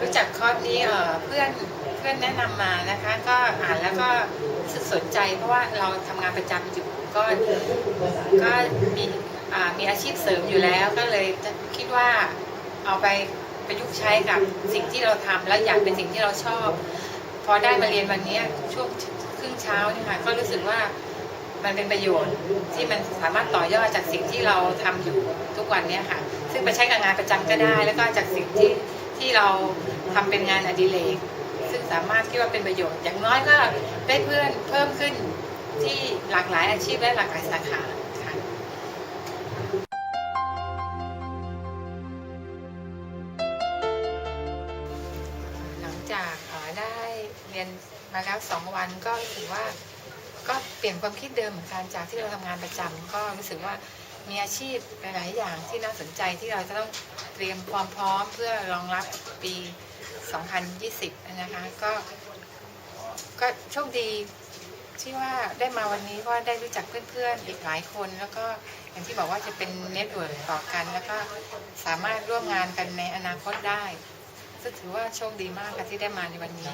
รู้จักคอร์สนี้เพื่อนเพื่อนแนะนำมานะคะ ก็อ่านแล้วก็รู้สึกสนใจเพราะว่าเราทำงานประจำอยู่ก็ก็มีมีอาชีพเสริมอยู่แล้วก็เลยคิดว่าเอาไปประยุกต์ใช้กับสิ่งที่เราทำแล้วอยากเป็นสิ่งที่เราชอบ พอได้มาเรียนวันนี้ช่วงครึ่งเช้านี่ค่ะก็รู้สึกว่ามันเป็นประโยชน์ที่มันสามารถต่อยอดจากสิ่งที่เราทำอยู่ทุกวันนี้ค่ะ ซึ่งไปใช้กับงานประจำก็ได้ แล้วก็จากสิ่งที่ ที่เราทำเป็นงานอดิเรกซึ่งสามารถคิดว่าเป็นประโยชน์อย่างน้อยก็ได้เพื่อนเพิ่มขึ้นที่หลากหลายอาชีพและหลากหลายสาขาค่ะหลังจากได้เรียนมาแล้วสองวันก็รู้สึกว่าก็เปลี่ยนความคิดเดิมเหมือนกันจากที่เราทำงานประจำก็รู้สึกว่า มีอาชีพหลาย ๆ อย่างที่น่าสนใจที่เราจะต้องเตรียมความพร้อมเพื่อรองรับปี 2020 นะคะ ก็ก็โชคดีที่ว่าได้มาวันนี้เพราะว่าได้รู้จักเพื่อน ๆ อีกหลายคน แล้วก็อย่างที่บอกว่าจะเป็นเน็ตเวิร์กต่อกัน แล้วก็สามารถร่วมงานกันในอนาคตได้ซึ่งถือว่าโชคดีมากค่ะที่ได้มาในวันนี้